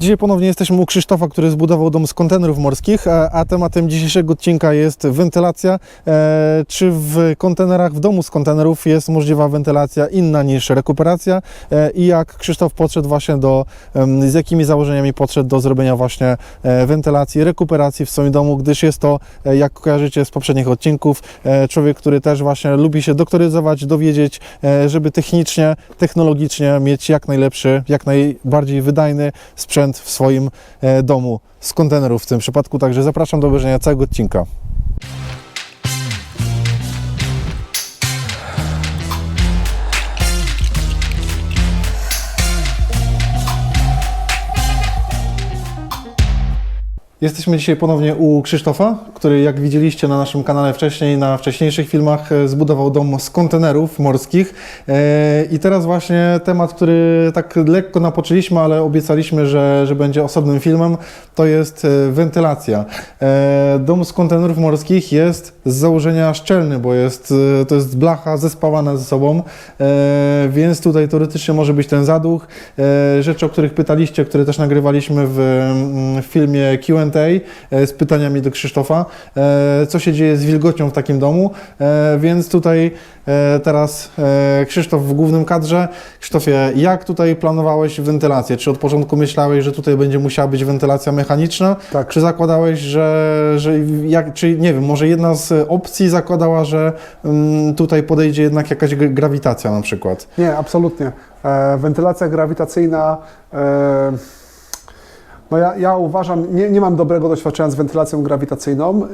Dzisiaj ponownie jesteśmy u Krzysztofa, który zbudował dom z kontenerów morskich, a, tematem dzisiejszego odcinka jest wentylacja. E, czy w kontenerach, w domu z kontenerów jest możliwa wentylacja inna niż rekuperacja e, i jak Krzysztof podszedł właśnie do, z jakimi założeniami podszedł do zrobienia właśnie e, wentylacji, rekuperacji w swoim domu, gdyż jest to, jak kojarzycie z poprzednich odcinków, człowiek, który też właśnie lubi się doktoryzować, dowiedzieć, żeby technicznie, technologicznie mieć jak najlepszy, jak najbardziej wydajny sprzęt w swoim e, domu z kontenerów w tym przypadku. Także zapraszam do obejrzenia całego odcinka. Jesteśmy dzisiaj ponownie u Krzysztofa, który jak widzieliście na naszym kanale wcześniej, na wcześniejszych filmach, e, zbudował dom z kontenerów morskich. E, I teraz właśnie temat, który tak lekko napoczęliśmy, ale obiecaliśmy, że, że będzie osobnym filmem, to jest e, wentylacja. Dom z kontenerów morskich jest z założenia szczelny, bo jest, to jest blacha zespawana ze sobą, więc tutaj teoretycznie może być ten zaduch. Rzeczy, o których pytaliście, które też nagrywaliśmy w mm, w filmie Q&A e, z pytaniami do Krzysztofa, e, co się dzieje z wilgocią w takim domu, E, więc tutaj teraz Krzysztof w głównym kadrze. Krzysztofie, jak tutaj planowałeś wentylację? Czy od początku myślałeś, że tutaj będzie musiała być wentylacja mechaniczna? Tak. Czy zakładałeś, że, że jak, czy nie wiem, może jedna z opcji zakładała, że mm, tutaj podejdzie jednak jakaś grawitacja na przykład? Nie, absolutnie. E, wentylacja grawitacyjna. E, no ja, ja uważam, nie, nie mam dobrego doświadczenia z wentylacją grawitacyjną. E,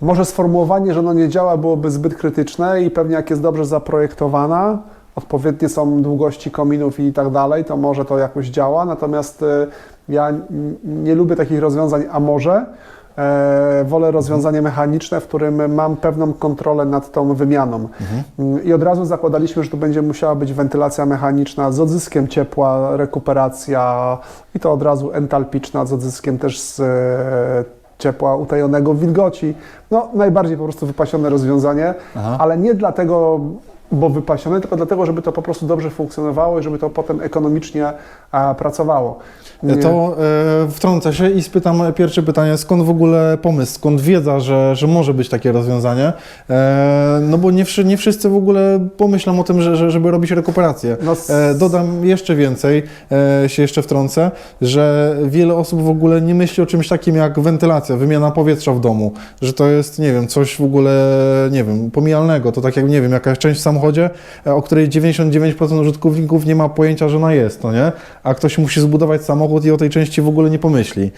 może sformułowanie, że ono nie działa, byłoby zbyt krytyczne i pewnie jak jest dobrze zaprojektowana, odpowiednie są długości kominów i tak dalej, to może to jakoś działa. Natomiast e, ja nie lubię takich rozwiązań, a może. E, wolę rozwiązanie mechaniczne, w którym mam pewną kontrolę nad tą wymianą. Mm, I od razu zakładaliśmy, że to będzie musiała być wentylacja mechaniczna z odzyskiem ciepła, rekuperacja i to od razu entalpiczna z odzyskiem też z e, ciepła utajonego w wilgoci. No, najbardziej po prostu wypasione rozwiązanie, Aha. ale nie dlatego, bo wypasione, tylko dlatego, żeby to po prostu dobrze funkcjonowało i żeby to potem ekonomicznie e, pracowało. Nie- To e, wtrącę się i spytam pierwsze pytanie, skąd w ogóle pomysł, skąd wiedza, że, że może być takie rozwiązanie? E, no bo nie, nie wszyscy w ogóle pomyślą o tym, że, że, żeby robić rekuperację. No s- E, dodam jeszcze więcej, e, się jeszcze wtrącę, że wiele osób w ogóle nie myśli o czymś takim jak wentylacja, wymiana powietrza w domu, że to jest, nie wiem, coś w ogóle, nie wiem, pomijalnego. To tak jak, nie wiem, jakaś część w samochodzie, e, o której 99% użytkowników nie ma pojęcia, że ona jest, no nie? A ktoś musi zbudować samochód i o tej części w ogóle nie pomyśli.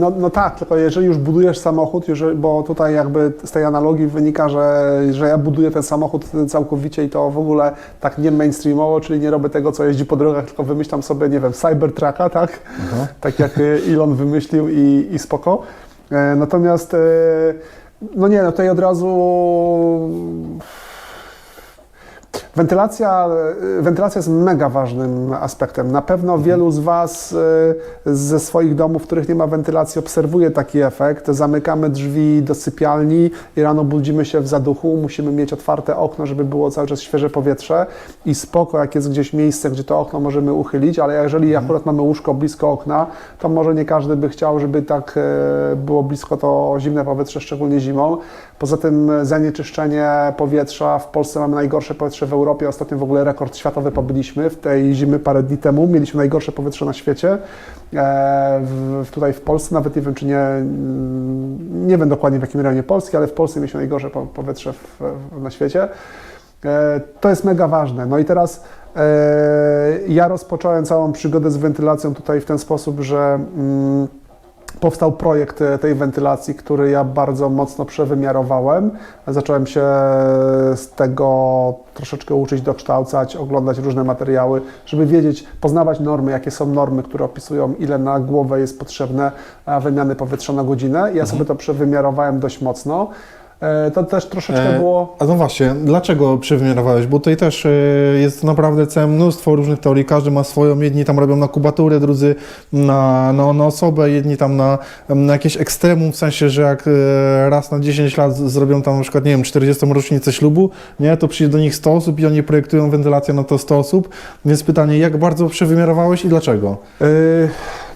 No, no tak, tylko jeżeli już budujesz samochód, jeżeli, bo tutaj jakby z tej analogii wynika, że, że ja buduję ten samochód całkowicie i to w ogóle tak nie mainstreamowo, czyli nie robię tego, co jeździ po drogach, tylko wymyślam sobie, nie wiem, Cybertrucka, tak? Tak jak y, Elon wymyślił i, i spoko. E, Natomiast, e, no nie, no tutaj od razu Wentylacja, y, wentylacja jest mega ważnym aspektem. Na pewno wielu z Was y, ze swoich domów, w których nie ma wentylacji, obserwuje taki efekt. Zamykamy drzwi do sypialni i rano budzimy się w zaduchu. Musimy mieć otwarte okno, żeby było cały czas świeże powietrze. I spoko, jak jest gdzieś miejsce, gdzie to okno możemy uchylić, ale jeżeli akurat mamy łóżko blisko okna, to może nie każdy by chciał, żeby tak e, było blisko to zimne powietrze, szczególnie zimą. Poza tym zanieczyszczenie powietrza w Polsce mamy najgorsze powietrze w Europie. Ostatnio w ogóle rekord światowy pobyliśmy w tej zimy parę dni temu. Mieliśmy najgorsze powietrze na świecie. E, w, tutaj w Polsce, nawet nie wiem, czy nie, mm, nie wiem dokładnie w jakim rejonie Polski, ale w Polsce mieliśmy najgorsze po, powietrze w, na świecie. E, To jest mega ważne. No i teraz e, ja rozpocząłem całą przygodę z wentylacją tutaj w ten sposób, że mm, powstał projekt e, tej wentylacji, który ja bardzo mocno przewymiarowałem. Zacząłem się z tego troszeczkę uczyć, dokształcać, oglądać różne materiały, żeby wiedzieć, poznawać normy, jakie są normy, które opisują, ile na głowę jest potrzebne e, wymiany powietrza na godzinę. I Ja sobie to przewymiarowałem dość mocno. E, to też troszeczkę E, było... A no właśnie, dlaczego przywymiarowałeś? Bo tutaj też e, jest naprawdę całe mnóstwo różnych teorii, każdy ma swoją, jedni tam robią na kubatury, drudzy na, na, na osobę, jedni tam na, na jakieś ekstremum, w sensie, że jak raz na 10 lat zrobią tam na przykład, nie wiem, 40 rocznicę ślubu, nie, to przyjdzie do nich 100 osób i oni projektują wentylację na to 100 osób, więc pytanie, jak bardzo przywymiarowałeś i dlaczego?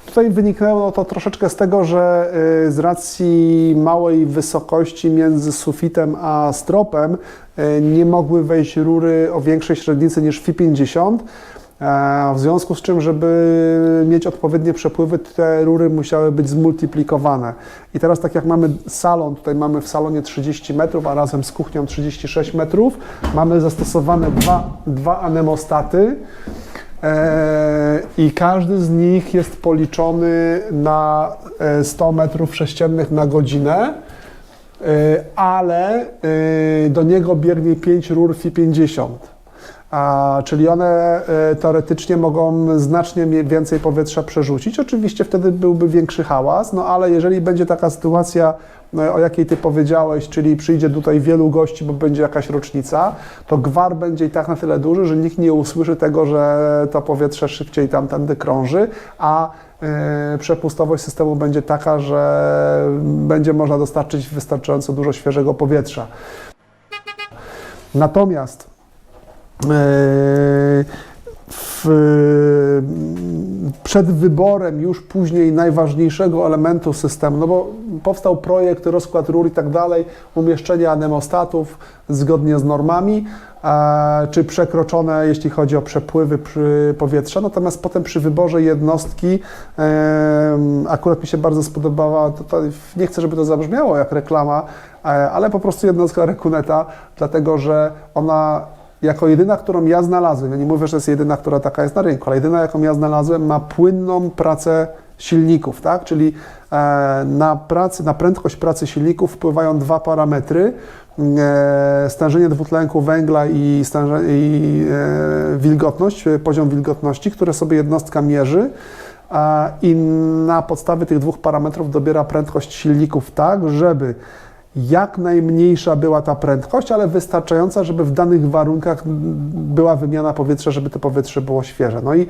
Tutaj wyniknęło to troszeczkę z tego, że y, z racji małej wysokości między sufitem a stropem y, nie mogły wejść rury o większej średnicy niż FI50. e, W związku z czym, żeby mieć odpowiednie przepływy, te rury musiały być zmultiplikowane. I teraz tak jak mamy salon, tutaj mamy w salonie 30 metrów, a razem z kuchnią 36 metrów, mamy zastosowane dwa, dwa anemostaty. E, I każdy z nich jest policzony na e, 100 metrów sześciennych na godzinę, e, ale e, do niego biegnie 5 rur FI 50. A, czyli one e, teoretycznie mogą znacznie więcej powietrza przerzucić. Oczywiście wtedy byłby większy hałas, no ale jeżeli będzie taka sytuacja, e, o jakiej Ty powiedziałeś, czyli przyjdzie tutaj wielu gości, bo będzie jakaś rocznica, to gwar będzie i tak na tyle duży, że nikt nie usłyszy tego, że to powietrze szybciej tamtędy krąży, a e, przepustowość systemu będzie taka, że będzie można dostarczyć wystarczająco dużo świeżego powietrza. Natomiast w, przed wyborem już później najważniejszego elementu systemu, no bo powstał projekt, rozkład rur i tak dalej, umieszczenie anemostatów zgodnie z normami, e, czy przekroczone, jeśli chodzi o przepływy powietrza. Natomiast potem przy wyborze jednostki e, akurat mi się bardzo spodobała, nie chcę, żeby to zabrzmiało jak reklama, e, ale po prostu jednostka Recuneta, dlatego że ona jako jedyna, którą ja znalazłem, ja nie mówię, że jest jedyna, która taka jest na rynku, ale jedyna, jaką ja znalazłem, ma płynną pracę silników, tak? Czyli e, na, pracy, na prędkość pracy silników wpływają dwa parametry, e, stężenie dwutlenku węgla i, stęże, i e, wilgotność, poziom wilgotności, które sobie jednostka mierzy i na podstawie tych dwóch parametrów dobiera prędkość silników tak, żeby jak najmniejsza była ta prędkość, ale wystarczająca, żeby w danych warunkach była wymiana powietrza, żeby to powietrze było świeże. No i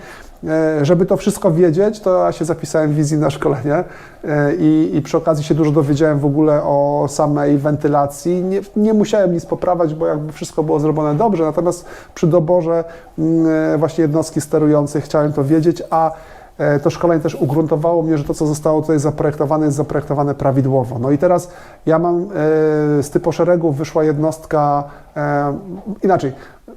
e, żeby to wszystko wiedzieć, to ja się zapisałem w wizji na szkolenie e, i, i przy okazji się dużo dowiedziałem w ogóle o samej wentylacji. Nie, nie musiałem nic poprawiać, bo jakby wszystko było zrobione dobrze, natomiast przy doborze e, właśnie jednostki sterującej chciałem to wiedzieć, a to szkolenie też ugruntowało mnie, że to, co zostało tutaj zaprojektowane, jest zaprojektowane prawidłowo. No i teraz ja mam e, z typu szeregu wyszła jednostka, e, inaczej,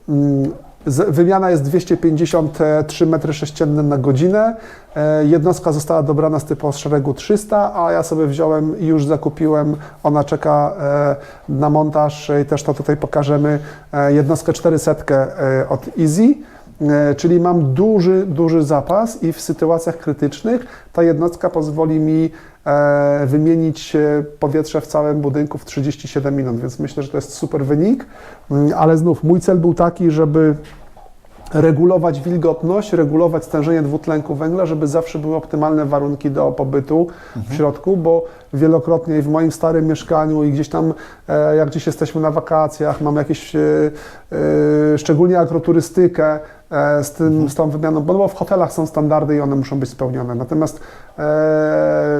mm, wymiana jest 253 m3 na godzinę, e, jednostka została dobrana z typu szeregu 300, a ja sobie wziąłem i już zakupiłem, ona czeka e, na montaż i też to tutaj pokażemy, e, jednostkę 400 e, od Easy. E, Czyli mam duży, duży zapas i w sytuacjach krytycznych ta jednostka pozwoli mi e, wymienić powietrze w całym budynku w 37 minut, więc myślę, że to jest super wynik, Mm, ale znów mój cel był taki, żeby regulować wilgotność, regulować stężenie dwutlenku węgla, żeby zawsze były optymalne warunki do pobytu w środku, bo wielokrotnie w moim starym mieszkaniu i gdzieś tam, e, jak gdzieś jesteśmy na wakacjach, mamy jakieś, e, e, szczególnie agroturystykę z, tym, z tą wymianą, bo, w hotelach są standardy i one muszą być spełnione. Natomiast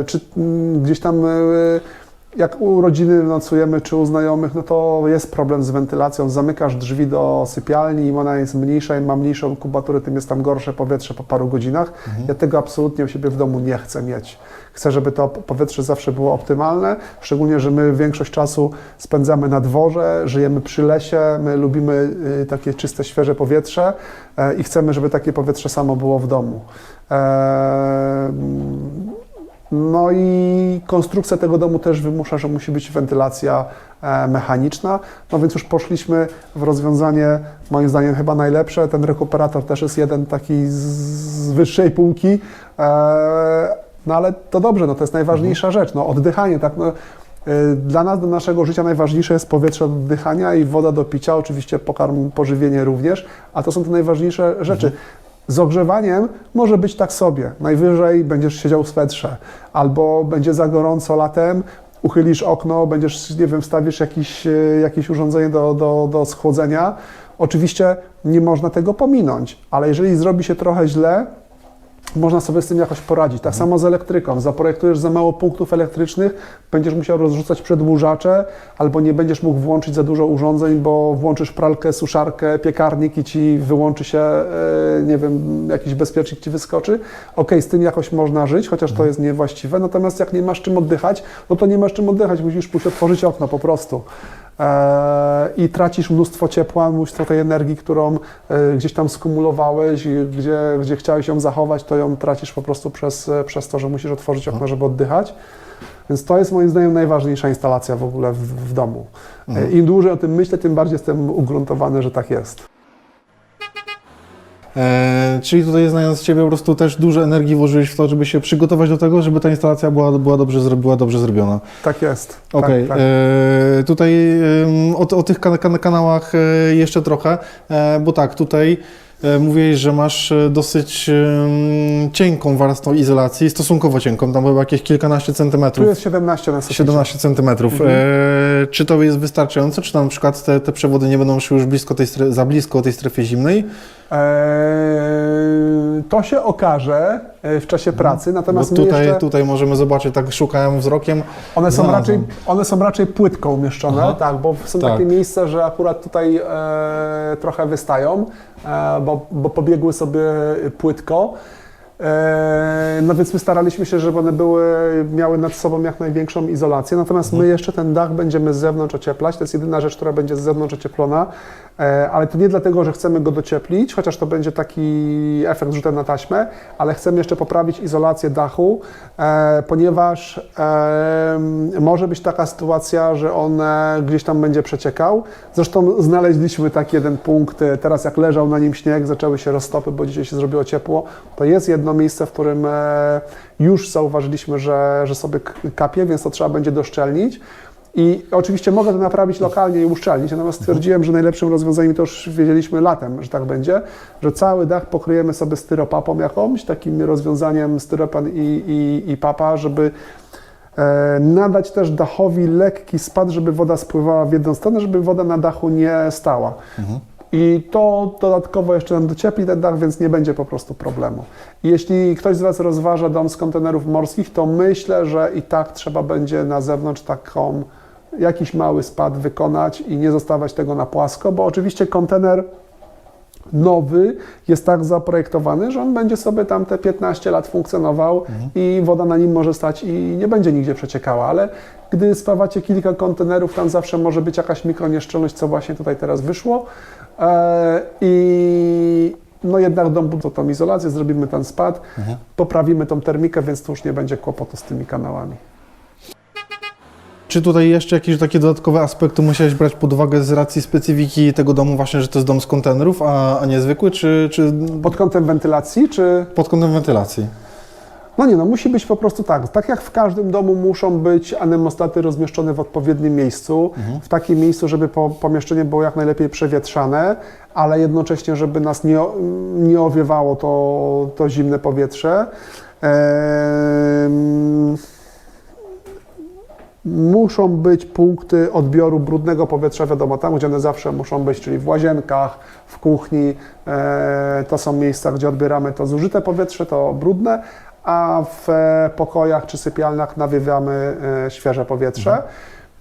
czy gdzieś tam jak u rodziny nocujemy, czy u znajomych, no to jest problem z wentylacją. Zamykasz drzwi do sypialni, im ona jest mniejsza i ma mniejszą kubaturę, tym jest tam gorsze powietrze po paru godzinach. Ja tego absolutnie u siebie w domu nie chcę mieć. Chcę, żeby to powietrze zawsze było optymalne, szczególnie, że my większość czasu spędzamy na dworze, żyjemy przy lesie, my lubimy y, takie czyste, świeże powietrze e, i chcemy, żeby takie powietrze samo było w domu. E, no i konstrukcja tego domu też wymusza, że musi być wentylacja e, mechaniczna. No więc już poszliśmy w rozwiązanie, moim zdaniem chyba najlepsze. Ten rekuperator też jest jeden taki z, wyższej półki. E, no ale to dobrze, no to jest najważniejsza rzecz. No oddychanie, tak. No, e, dla nas, do naszego życia najważniejsze jest powietrze do oddychania i woda do picia, oczywiście pokarm, pożywienie również, a to są te najważniejsze rzeczy. Z ogrzewaniem może być tak sobie. Najwyżej będziesz siedział w swetrze, albo będzie za gorąco latem uchylisz okno, będziesz, nie wiem, wstawisz jakieś, e, jakieś urządzenie do, do, do schłodzenia. Oczywiście nie można tego pominąć, ale jeżeli zrobi się trochę źle, można sobie z tym jakoś poradzić. Tak samo z elektryką. Zaprojektujesz za mało punktów elektrycznych, będziesz musiał rozrzucać przedłużacze, albo nie będziesz mógł włączyć za dużo urządzeń, bo włączysz pralkę, suszarkę, piekarnik i ci wyłączy się, e, nie wiem, jakiś bezpiecznik ci wyskoczy. Ok, z tym jakoś można żyć, chociaż to jest niewłaściwe. Natomiast jak nie masz czym oddychać, no to nie masz czym oddychać, musisz pójść otworzyć okno po prostu. E, i tracisz mnóstwo ciepła, mnóstwo tej energii, którą e, gdzieś tam skumulowałeś, i gdzie, gdzie chciałeś ją zachować, to ją tracisz po prostu przez, e, przez to, że musisz otworzyć okno, żeby oddychać. Więc to jest moim zdaniem najważniejsza instalacja w ogóle w, w domu. E, Im dłużej o tym myślę, tym bardziej jestem ugruntowany, że tak jest. E, czyli tutaj znając Ciebie po prostu też dużo energii włożyłeś w to, żeby się przygotować do tego, żeby ta instalacja była, była, dobrze, była dobrze zrobiona. Tak jest. Okej, tak, tak. e, tutaj o, o tych kan- kan- kanałach e, jeszcze trochę, e, bo tak, tutaj mówiłeś, że masz dosyć cienką warstwę izolacji, stosunkowo cienką, tam chyba jakieś kilkanaście Tu centymetrów. jest 17 na suficie. 17 centymetrów. Mhm. E, czy to jest wystarczające? Czy na przykład te, te przewody nie będą szły już blisko tej za blisko tej strefie zimnej? Eee, to się okaże e, w czasie pracy, natomiast tutaj, jeszcze... tutaj możemy zobaczyć, tak szukałem wzrokiem. One są, Znalazłem. raczej, one są raczej płytko umieszczone, Aha. tak, bo są Tak. takie miejsca, że akurat tutaj e, trochę wystają, e, bo, bo pobiegły sobie płytko. E, no więc my staraliśmy się, żeby one były, miały nad sobą jak największą izolację, natomiast my jeszcze ten dach będziemy z zewnątrz ocieplać, to jest jedyna rzecz, która będzie z zewnątrz ocieplona, e, ale to nie dlatego, że chcemy go docieplić, chociaż to będzie taki efekt rzutem na taśmę, ale chcemy jeszcze poprawić izolację dachu, e, ponieważ może być taka sytuacja, że on gdzieś tam będzie przeciekał. Zresztą znaleźliśmy taki jeden punkt, teraz jak leżał na nim śnieg, zaczęły się roztopy, bo dzisiaj się zrobiło ciepło, to jest jedno miejsce, w którym e, już zauważyliśmy, że, że sobie kapie, więc to trzeba będzie doszczelnić. I oczywiście mogę to naprawić lokalnie i uszczelnić, natomiast stwierdziłem, że najlepszym rozwiązaniem, to już wiedzieliśmy latem, że tak będzie, że cały dach pokryjemy sobie styropapą jakąś, takim rozwiązaniem styropan i, i, i papa, żeby e, nadać też dachowi lekki spad, żeby woda spływała w jedną stronę, żeby woda na dachu nie stała. I to dodatkowo jeszcze nam dociepli ten dach, więc nie będzie po prostu problemu. Jeśli ktoś z Was rozważa dom z kontenerów morskich, to myślę, że i tak trzeba będzie na zewnątrz taką jakiś mały spad wykonać i nie zostawiać tego na płasko, bo oczywiście kontener nowy jest tak zaprojektowany, że on będzie sobie tam te 15 lat funkcjonował i woda na nim może stać i nie będzie nigdzie przeciekała, ale gdy spawacie kilka kontenerów, tam zawsze może być jakaś mikronieszczelność, co właśnie tutaj teraz wyszło i no jednak dom to tą izolację, zrobimy ten spad, poprawimy tą termikę, więc tu już nie będzie kłopotu z tymi kanałami. Czy tutaj jeszcze jakieś takie dodatkowe aspekty musiałeś brać pod uwagę z racji specyfiki tego domu, właśnie, że to jest dom z kontenerów, a, a nie zwykły, czy, czy Pod kątem wentylacji, czy pod kątem wentylacji? No nie, no musi być po prostu tak. Tak jak w każdym domu muszą być anemostaty rozmieszczone w odpowiednim miejscu, w takim miejscu, żeby po, pomieszczenie było jak najlepiej przewietrzane, ale jednocześnie, żeby nas nie, nie owiewało to, to zimne powietrze. Em, Muszą być punkty odbioru brudnego powietrza, wiadomo, tam gdzie one zawsze muszą być, czyli w łazienkach, w kuchni. E, to są miejsca, gdzie odbieramy to zużyte powietrze, to brudne, a w e, pokojach czy sypialniach nawiewamy e, świeże powietrze.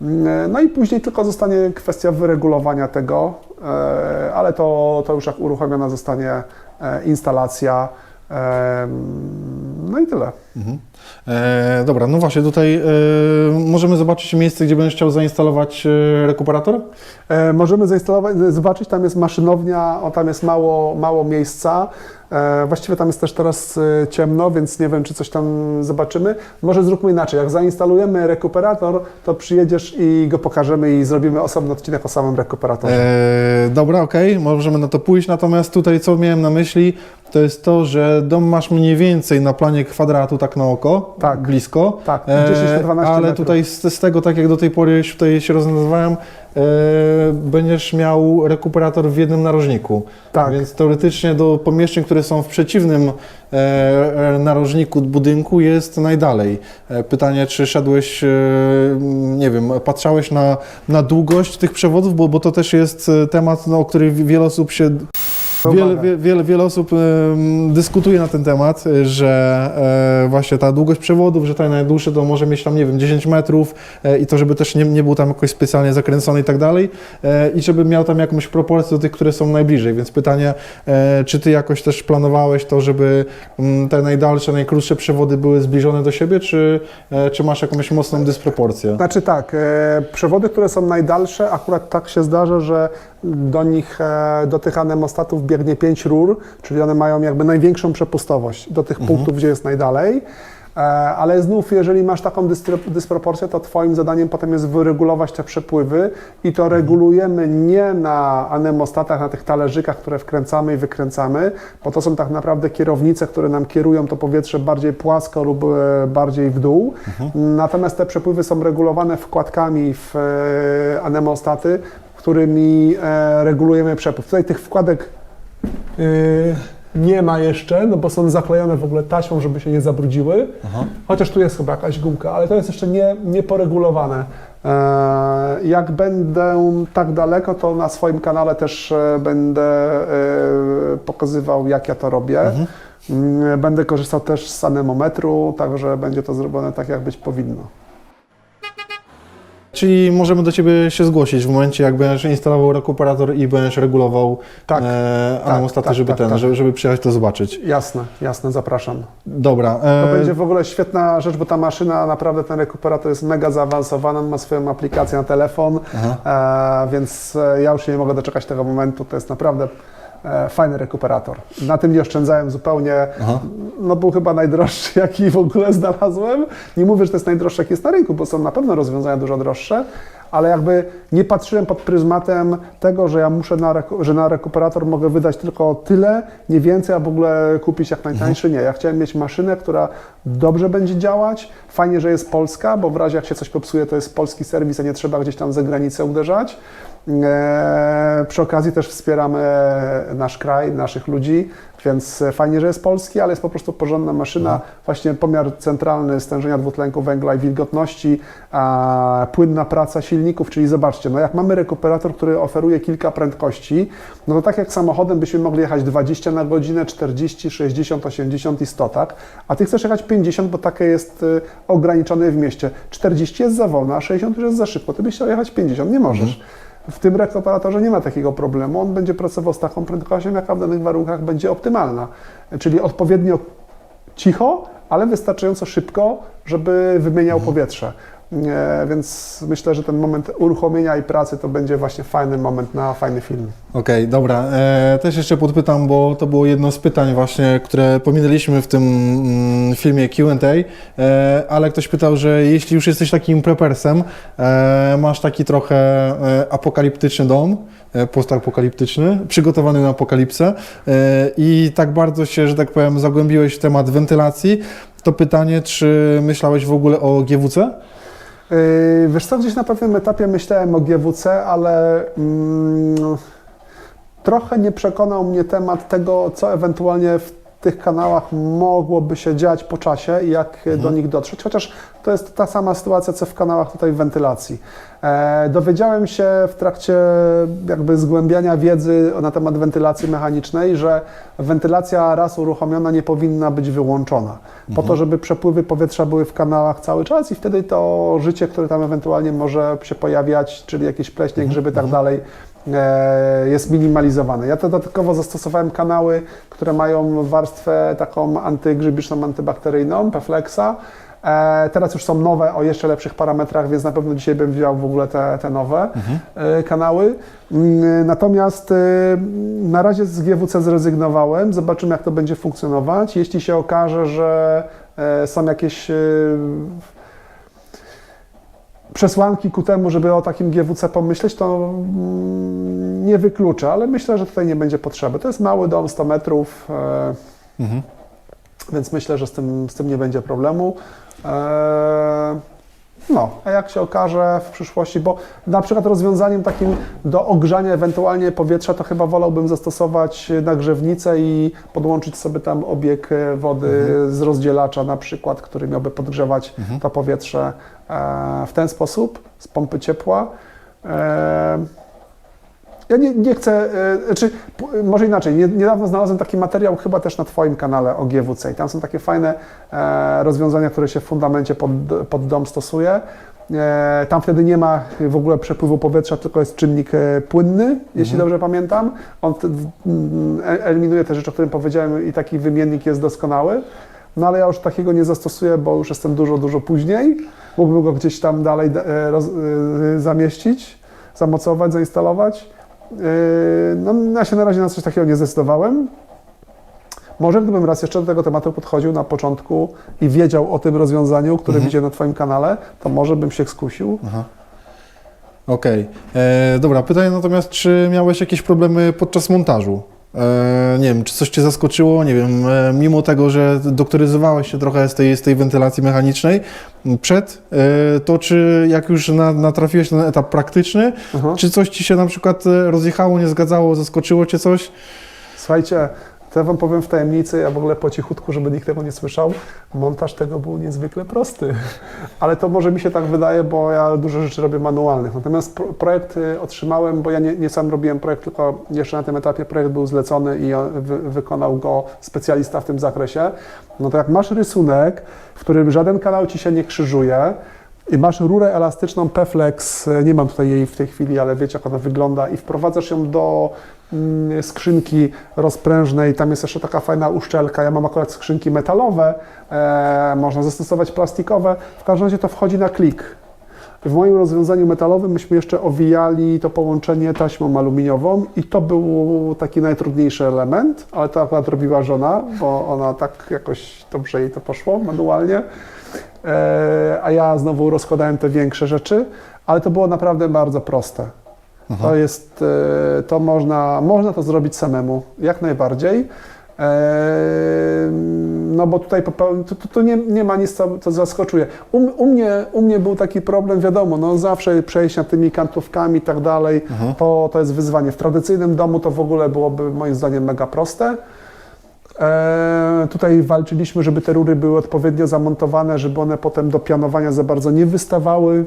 Mm, No i później tylko zostanie kwestia wyregulowania tego, e, ale to, to już jak uruchomiona zostanie e, instalacja. e, No i tyle. Mhm. E, dobra, no właśnie, tutaj e, możemy zobaczyć miejsce, gdzie będziesz chciał zainstalować e, rekuperator? E, możemy zainstalować, zobaczyć, tam jest maszynownia, o, tam jest mało, mało miejsca. E, właściwie tam jest też teraz e, ciemno, więc nie wiem, czy coś tam zobaczymy. Może zróbmy inaczej. Jak zainstalujemy rekuperator, to przyjedziesz i go pokażemy i zrobimy osobny odcinek o samym rekuperatorze. E, dobra, okej, możemy na to pójść, natomiast tutaj co miałem na myśli, to jest to, że dom masz mniej więcej na planie kwadratu, tak na oko, Tak. blisko. Tak, E, 10 na 12 Ale metrów. tutaj z, z tego, tak jak do tej pory się tutaj się rozwiązywałem, e, będziesz miał rekuperator w jednym narożniku. Tak. Więc teoretycznie do pomieszczeń, które są w przeciwnym e, e, narożniku budynku jest najdalej. E, pytanie, czy szedłeś, e, nie wiem, patrzałeś na, na długość tych przewodów, bo, bo to też jest e, temat, no, o który wiele osób się Wiele, wie, wiele, wiele osób dyskutuje na ten temat, y, że e, właśnie ta długość przewodów, że ten najdłuższy to może mieć tam, nie wiem, 10 metrów e, i to, żeby też nie, nie był tam jakoś specjalnie zakręcony i tak dalej e, i żeby miał tam jakąś proporcję do tych, które są najbliżej. Więc pytanie, czy ty jakoś też planowałeś to, żeby te najdalsze, najkrótsze przewody były zbliżone do siebie, czy, czy masz jakąś mocną dysproporcję? Znaczy tak, przewody, które są najdalsze, akurat tak się zdarza, że do nich, do tych anemostatów biegnie pięć rur, czyli one mają jakby największą przepustowość do tych punktów, gdzie jest najdalej. E, Ale znów, jeżeli masz taką dysproporcję, to Twoim zadaniem potem jest wyregulować te przepływy i to regulujemy nie na anemostatach, na tych talerzykach, które wkręcamy i wykręcamy, bo to są tak naprawdę kierownice, które nam kierują to powietrze bardziej płasko lub e, bardziej w dół. Natomiast te przepływy są regulowane wkładkami w e, anemostaty, którymi regulujemy przepływ. Tutaj tych wkładek nie ma jeszcze, no bo są zaklejone w ogóle taśmą, żeby się nie zabrudziły. Chociaż tu jest chyba jakaś gumka, ale to jest jeszcze nie, nie poregulowane. E, Jak będę tak daleko, to na swoim kanale też e, będę e, pokazywał, jak ja to robię. Mm, Będę korzystał też z anemometru, także będzie to zrobione tak, jak być powinno. Czyli możemy do Ciebie się zgłosić w momencie, jak będziesz instalował rekuperator i będziesz regulował Tak, e, tak, anemostaty, tak, żeby, tak, ten, tak. Żeby, żeby przyjechać to zobaczyć. Jasne, jasne, zapraszam. Dobra. To e, będzie w ogóle świetna rzecz, bo ta maszyna, naprawdę ten rekuperator jest mega zaawansowany, ma swoją aplikację na telefon, e, więc e, ja już nie mogę doczekać tego momentu. To jest naprawdę fajny rekuperator. Na tym nie oszczędzałem zupełnie. Aha. No był chyba najdroższy, jaki w ogóle znalazłem. Nie mówię, że to jest najdroższy, jaki jest na rynku, bo są na pewno rozwiązania dużo droższe, ale jakby nie patrzyłem pod pryzmatem tego, że ja muszę na, że na rekuperator mogę wydać tylko tyle, nie więcej, a w ogóle kupić jak najtańszy. Nie, ja chciałem mieć maszynę, która dobrze będzie działać. Fajnie, że jest polska, bo w razie jak się coś popsuje, to jest polski serwis, a nie trzeba gdzieś tam za granicę uderzać. E, przy okazji też wspieramy nasz kraj, naszych ludzi, więc fajnie, że jest polski, ale jest po prostu porządna maszyna. Właśnie pomiar centralny stężenia dwutlenku węgla i wilgotności, a, płynna praca silników, czyli zobaczcie, no jak mamy rekuperator, który oferuje kilka prędkości, no to tak jak samochodem byśmy mogli jechać 20 na godzinę, 40, 60, 80 i 100, tak? A Ty chcesz jechać 50, bo takie jest y, ograniczone w mieście. 40 jest za wolno, a 60 już jest za szybko. Ty byś chciał jechać 50, nie możesz. W tym rekuperatorze nie ma takiego problemu. On będzie pracował z taką prędkością, jaka w danych warunkach będzie optymalna. Czyli odpowiednio cicho, ale wystarczająco szybko, żeby wymieniał powietrze. E, więc myślę, że ten moment uruchomienia i pracy to będzie właśnie fajny moment na fajny film. Okej, dobra. E, też jeszcze podpytam, bo to było jedno z pytań właśnie, które pominęliśmy w tym mm, filmie Q&A, e, ale ktoś pytał, że jeśli już jesteś takim prepersem, masz taki trochę apokaliptyczny dom, postapokaliptyczny, przygotowany na apokalipsę i tak bardzo się, że tak powiem, zagłębiłeś w temat wentylacji, to pytanie, czy myślałeś w ogóle o GWC? Yy, Wiesz co, gdzieś na pewnym etapie myślałem o GWC, ale mm, trochę nie przekonał mnie temat tego, co ewentualnie w tych kanałach mogłoby się dziać po czasie i jak do nich dotrzeć, chociaż to jest ta sama sytuacja, co w kanałach tutaj wentylacji. E, dowiedziałem się w trakcie jakby zgłębiania wiedzy na temat wentylacji mechanicznej, że wentylacja raz uruchomiona nie powinna być wyłączona, po to, żeby przepływy powietrza były w kanałach cały czas i wtedy to życie, które tam ewentualnie może się pojawiać, czyli jakieś pleśnie, grzyby i tak dalej, jest minimalizowane. Ja to dodatkowo zastosowałem kanały, które mają warstwę taką antygrzybiczną, antybakteryjną, Peflexa. E, teraz już są nowe o jeszcze lepszych parametrach, więc na pewno dzisiaj bym wziął w ogóle te, te nowe e, kanały. Mm, Natomiast e, na razie z GWC zrezygnowałem. Zobaczymy, jak to będzie funkcjonować. Jeśli się okaże, że e, są jakieś e, przesłanki ku temu, żeby o takim GWC pomyśleć, to mm, nie wykluczę, ale myślę, że tutaj nie będzie potrzeby. To jest mały dom, 100 metrów. e, więc myślę, że z tym, z tym nie będzie problemu. Eee, no, a jak się okaże w przyszłości, bo na przykład rozwiązaniem takim do ogrzania ewentualnie powietrza, to chyba wolałbym zastosować nagrzewnicę i podłączyć sobie tam obieg e, wody z rozdzielacza na przykład, który miałby podgrzewać to powietrze e, w ten sposób, z pompy ciepła. E, ja nie, nie chcę, e, czy p- może inaczej, nie, niedawno znalazłem taki materiał chyba też na Twoim kanale o GWC i tam są takie fajne e, rozwiązania, które się w fundamencie pod, pod dom stosuje. E, tam wtedy nie ma w ogóle przepływu powietrza, tylko jest czynnik e, płynny, jeśli dobrze pamiętam. On mm, e- eliminuje te rzeczy, o którym powiedziałem i taki wymiennik jest doskonały. No ale ja już takiego nie zastosuję, bo już jestem dużo, dużo później. Mógłbym go gdzieś tam dalej e, roz, e, zamieścić, zamocować, zainstalować. Yy, No, ja się na razie na coś takiego nie zdecydowałem. Może gdybym raz jeszcze do tego tematu podchodził na początku i wiedział o tym rozwiązaniu, które widziałem na Twoim kanale, to może bym się skusił. Okej. E, Dobra, pytanie natomiast, czy miałeś jakieś problemy podczas montażu? E, nie wiem, czy coś Cię zaskoczyło? Nie wiem, e, mimo tego, że doktoryzowałeś się trochę z tej, z tej wentylacji mechanicznej przed, e, to czy jak już na, natrafiłeś na ten etap praktyczny, Aha. czy coś Ci się na przykład rozjechało, nie zgadzało, zaskoczyło Cię coś? Słuchajcie, to ja Wam powiem w tajemnicy, ja w ogóle po cichutku, żeby nikt tego nie słyszał, montaż tego był niezwykle prosty. Ale to może mi się tak wydaje, bo ja dużo rzeczy robię manualnych. Natomiast pro, projekt y, otrzymałem, bo ja nie, nie sam robiłem projekt, tylko jeszcze na tym etapie projekt był zlecony i wy, wykonał go specjalista w tym zakresie. No to jak masz rysunek, w którym żaden kanał Ci się nie krzyżuje, i masz rurę elastyczną Peflex, nie mam tutaj jej w tej chwili, ale wiecie jak ona wygląda. I wprowadzasz ją do mm, skrzynki rozprężnej, tam jest jeszcze taka fajna uszczelka, ja mam akurat skrzynki metalowe, e, można zastosować plastikowe, w każdym razie to wchodzi na klik. W moim rozwiązaniu metalowym myśmy jeszcze owijali to połączenie taśmą aluminiową i to był taki najtrudniejszy element, ale to akurat robiła żona, bo ona tak jakoś dobrze jej to poszło manualnie. E, a ja znowu rozkładałem te większe rzeczy, ale to było naprawdę bardzo proste. To jest, e, to można, można to zrobić samemu, jak najbardziej. No bo tutaj to, to, to nie, nie ma nic, co, co zaskoczuje. U, u, mnie, u mnie był taki problem, wiadomo, no zawsze przejść nad tymi kantówkami i tak dalej, to, to jest wyzwanie. W tradycyjnym domu to w ogóle byłoby moim zdaniem mega proste. E, tutaj walczyliśmy, żeby te rury były odpowiednio zamontowane, żeby one potem do pianowania za bardzo nie wystawały.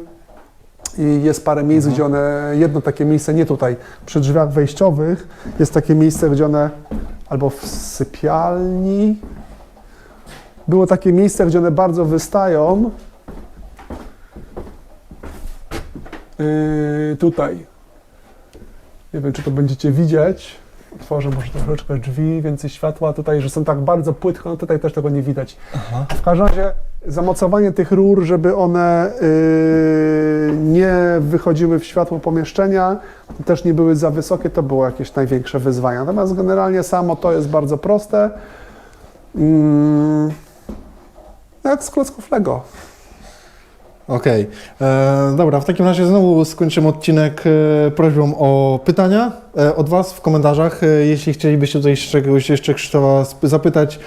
I jest parę miejsc, gdzie one, jedno takie miejsce, nie tutaj, przy drzwiach wejściowych, jest takie miejsce, gdzie one albo w sypialni. Było takie miejsce, gdzie one bardzo wystają. Yy, tutaj. Nie wiem, czy to będziecie widzieć. Otworzę może troszeczkę drzwi, więcej światła tutaj, że są tak bardzo płytko, no tutaj też tego nie widać. W każdym razie zamocowanie tych rur, żeby one yy, nie wychodziły w światło pomieszczenia, też nie były za wysokie, to było jakieś największe wyzwanie. Natomiast generalnie samo to jest bardzo proste. Mm, jak z klocków Lego. Okej. E, Dobra, w takim razie znowu skończymy odcinek e, prośbą o pytania od Was w komentarzach. E, Jeśli chcielibyście tutaj czegoś jeszcze Krzysztofa zapytać,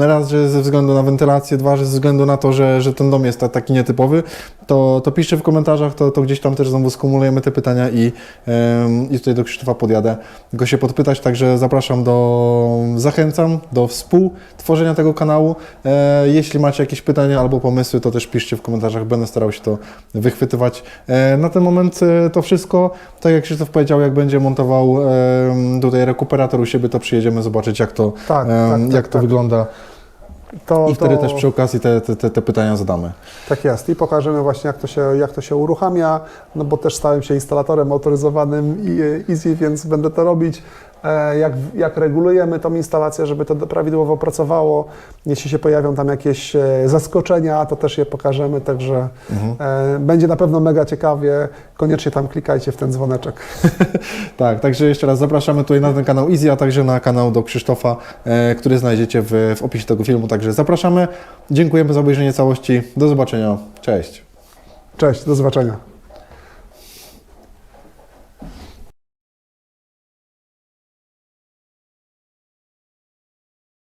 raz, że ze względu na wentylację, dwa, że ze względu na to, że, że ten dom jest ta- taki nietypowy, to, to piszcie w komentarzach, to, to gdzieś tam też znowu skumulujemy te pytania i, i tutaj do Krzysztofa podjadę go się podpytać, także zapraszam do, zachęcam do współtworzenia tego kanału. E, Jeśli macie jakieś pytania albo pomysły, to też piszcie w komentarzach, będę starał się to wychwytywać. E, Na ten moment e, to wszystko. Tak jak Krzysztof powiedział, jak będzie montował em, tutaj rekuperator u siebie, to przyjedziemy zobaczyć, jak to, Tak, tak, tak, jak to tak. wygląda To, i wtedy to- też przy okazji te, te, te, pytania zadamy. Tak jest i pokażemy właśnie jak to się, jak to się uruchamia, no bo też stałem się instalatorem autoryzowanym i Easy, więc będę to robić. E, Jak, jak regulujemy tą instalację, żeby to prawidłowo pracowało. Jeśli się pojawią tam jakieś e, zaskoczenia, to też je pokażemy, także e, będzie na pewno mega ciekawie. Koniecznie tam klikajcie w ten dzwoneczek. Tak, także jeszcze raz zapraszamy tutaj na ten kanał Easy, a także na kanał do Krzysztofa, który znajdziecie w, w opisie tego filmu. Także zapraszamy. Dziękujemy za obejrzenie całości. Do zobaczenia. Cześć. Cześć, do zobaczenia.